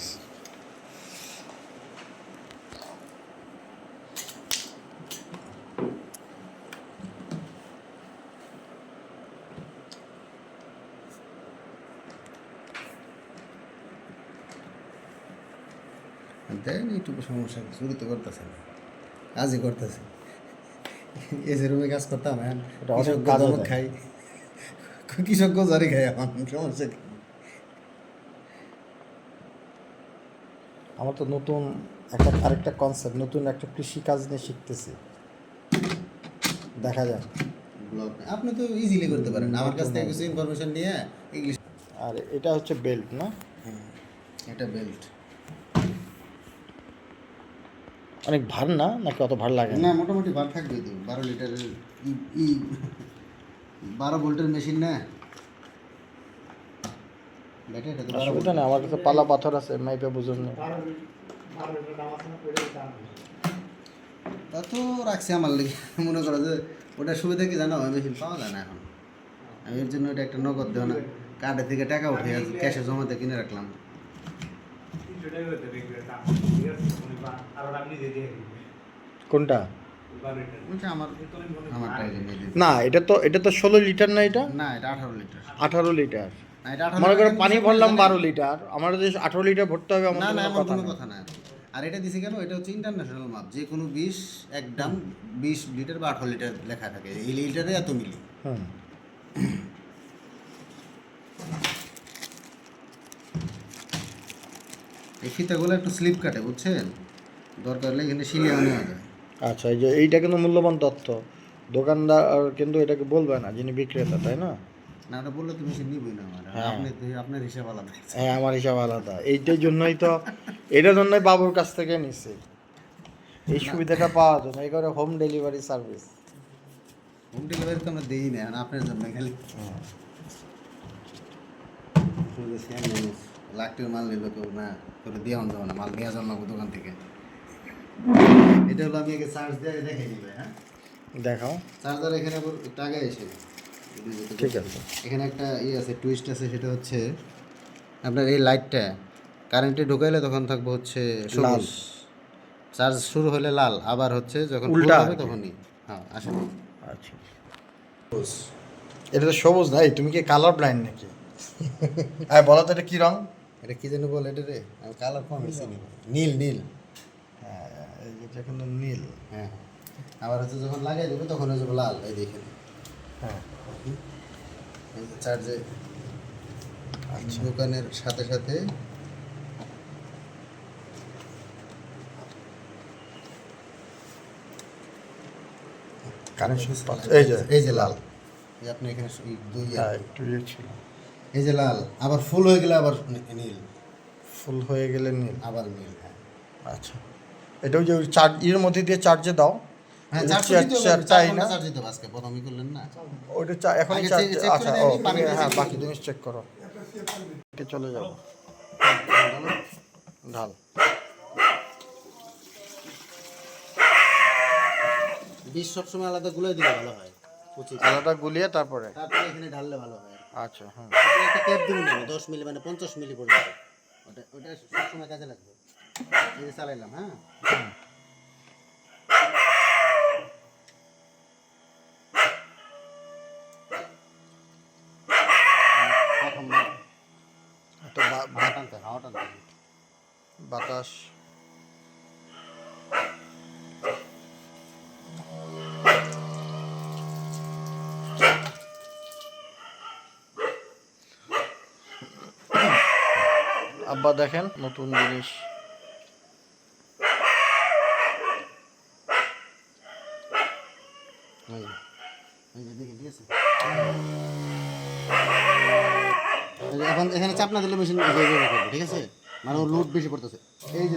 আছে দেন এইটুকু সমস্যা শুরু তো করতেছে না। কাজই করতেছে এসে রুমে কাজ করতাম এখন কৃষক খাই। কৃষক গজারি খাই এখন সমস্যা কি আমার তো নতুন একটা আরেকটা কনসেপ্ট নতুন একটা কৃষি কাজ নিয়ে শিখতেছি। দেখা যাক। আপনি তো ইজিলি করতে পারেন। আমার কাছ থেকে কিছু ইনফরমেশন নিয়ে ইংলিশ আর এটা হচ্ছে বেল্ট না? এটা বেল্ট অনেক ভার না? নাকি অত ভার লাগে না? মোটামুটি বার থাকবে তো। বারো লিটারের ই বারো ভোল্টের মেশিন না? অসুবিধা নেই আমার কাছে পালা পাথর আছে মাইপে বুঝুন না। তা তো রাখছি আমার লেগে মনে করো যে ওটা সুবিধা কি জানো? মেশিন পাওয়া যায় না এখন। আমি এর জন্য এটা একটা নগদ দেওয়া না। কার্ডের থেকে টাকা উঠে ক্যাশে জমাতে কিনে রাখলাম। কোনটা? না এটা তো এটা তো ষোলো লিটার না এটা? না এটা আঠারো লিটার। আঠারো লিটার। মনে করো পানি ভরলাম বারো লিটার আমার যদি আঠারো লিটার ভরতে হবে আমার না এমন কথা কোনো না কথা না আর এটা দিছি কেন? এটা হচ্ছে ইন্টারন্যাশনাল মাপ যে কোনো বিশ এক ডাম বিশ লিটার বা আঠারো লিটার লেখা থাকে। এই লিটারে এত মিলি। হুম। এই ফিতাগুলো একটু স্লিপ কাটে বুঝছেন? দরকার হলে এখানে সিলিয়ে নেওয়া যায় আচ্ছা এই যে এইটা কিন্তু মূল্যবান তথ্য। দোকানদার কিন্তু এটাকে বলবে না যিনি বিক্রেতা তাই না? না বললে তুমি সে নিবই না আমার। হ্যাঁ। আপনি আপনার হিসাব আলাদা। হ্যাঁ আমার হিসাব আলাদা। এইটার জন্যই তো এটার জন্যই বাবুর কাছ থেকে নিছে। এই সুবিধাটা পাওয়া না এই করে home delivery service home delivery তো আমরা দিই না আপনার জন্য খালি লাখ মাল নিল কেউ না করে দিয়ে আনতে না মাল নিয়ে যাওয়ার দোকান থেকে। এটা হলো আমি আগে চার্জ দিয়ে দেখে নিবে হ্যাঁ? দেখাও। চার্জার এখানে একটু এসে ঠিক আছে। এখানে একটা ইয়ে আছে টুইস্ট আছে সেটা হচ্ছে আপনার এই লাইটটা কারেন্টে ঢুকাইলে তখন থাকবে হচ্ছে। সবুজ। চার্জ শুরু হলে লাল আবার হচ্ছে যখন উল্টা হবে তখনই। হ্যাঁ আসেন। আচ্ছা। এটা তো সবুজ না এই তুমি কি কালার ব্লাইন্ড নাকি? হ্যাঁ বলো তো এটা কি রং? এটা কি যেন বলে এটা রে? আমি কালার কম নীল নীল। হ্যাঁ। এই যে এটা কিন্তু নীল। হ্যাঁ আবার হচ্ছে যখন লাগাই দেবে তখন হয়ে যাবে লাল এই দেখেন। হ্যাঁ। চার্জে দোকানের সাথে সাথে কানেকশন এই যে এই যে। লাল। আপনি এখানে দুই হ্যাঁ একটু ইয়ে ছিল। এই যে লাল আবার ফুল হয়ে গেলে আবার নীল। ফুল হয়ে গেলে নীল। আবার নীল হ্যাঁ। আচ্ছা। এটা ওই যে চার্জ এর মধ্যে দিয়ে চার্জে দাও। হ্যাঁ ওইটা এখনই check আচ্ছা ও হ্যাঁ বাকি জিনিস চেক করো। চলে যাব? ঢাল। বিষ সবসময় আলাদা গুলাই দিলে ভালো হয় আলাদা গুলিয়ে তারপরে? তারপরে এখানে ঢাললে ভালো হয়। আচ্ছা হ্যাঁ একটা ক্যাপ দিন না দশ মিলি মানে পঞ্চাশ মিলি পর্যন্ত। ওটা ওটা সবসময় কাজে লাগবে। এই চালাইলাম হ্যাঁ? তো বা- বা- হাওয়া টানতে বাতাস। আব্বা দেখেন নতুন জিনিস। এই যে, এই যে দেখি ঠিক আছে? এখন এখানে চাপ না দিলে মেশিন ঠিক আছে? মানে ওর লোড বেশি পড়তেছে। এই যে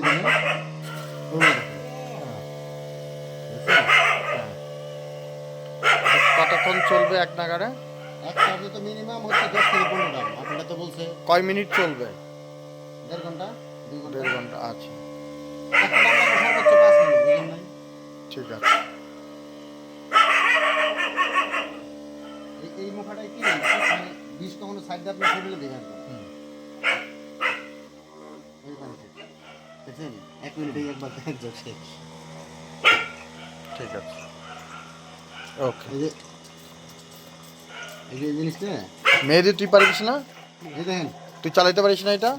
কতক্ষণ চলবে এক নাগারে এক চার্জে তো মিনিমাম হচ্ছে দশ থেকে পনেরো গ্রাম আপনারা তো বলছে কয় মিনিট চলবে? দেড় ঘণ্টা দুই ঘণ্টা। দেড় ঘণ্টা আচ্ছা। ঠিক আছে। এই মুখাটাই কি বিষ কখনো সাইড আপনি টেবিলে দেখে আসবেন এক মিনিটেই একবার একজন শেষ ঠিক আছে। ওকে। এই যে এই যে জিনিসটা। মেহেদি তুই পারিস না? এই দেখেন। তুই চালাইতে পারিস না এটা?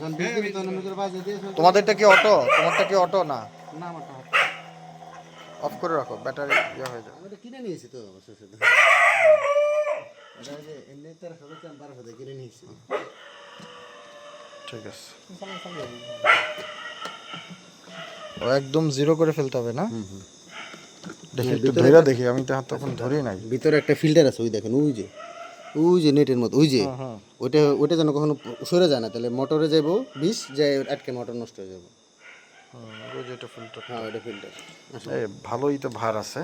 তোমাদেরটা কি অটো? তোমারটা কি অটো? না। না আমারটা। অফ করে রাখো ব্যাটারি ইয়ে হয়ে যাবে। কিনে নিয়েছি তো অবশ্য ঠিক আছে। ও একদম জিরো করে ফেলতে হবে না? হুম হুম। দেখি হ্যাঁ, একটু ধরে দেখি আমি তো হাত তখন ধরি নাই। ভিতরে একটা ফিল্টার আছে ওই দেখেন ওই যে ওই যে নেটের মতো ওই যে। ওইটা ওইটা যেন কখনো সরে যায় না তাহলে মোটরে যাব বিষ যায় আটকে মোটর নষ্ট হয়ে যাব। যে ফিল্টার হ্যাঁ ভালোই তো ভার আছে।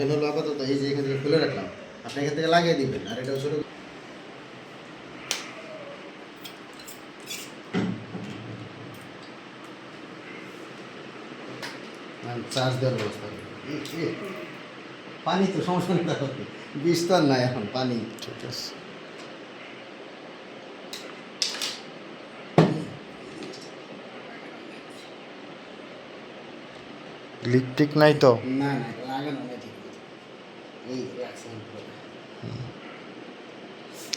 এটা হলো আপাতত এই যে এখান থেকে খুলে রাখলাম। আপনি এখান থেকে লাগিয়ে দিবেন আর এটা ছোট চার্জ দেওয়ার ব্যবস্থা পানি তো সমস্যা নেই বিষ নাই এখন পানি। ঠিক আছে। লিক টিক নাই তো? না না লাগানো নেই ঠিক। এই।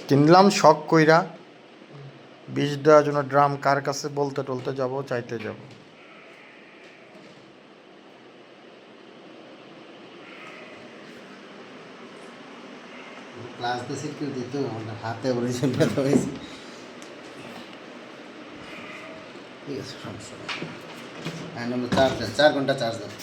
কিনলাম, শখ কইরা। বিষ দেওয়ার জন্য ড্রাম কার কাছে বলতে টলতে যাব, চাইতে যাব। হাতে ঠিক আছে, সমস্যা চার ঘণ্টা চার্জ দেবো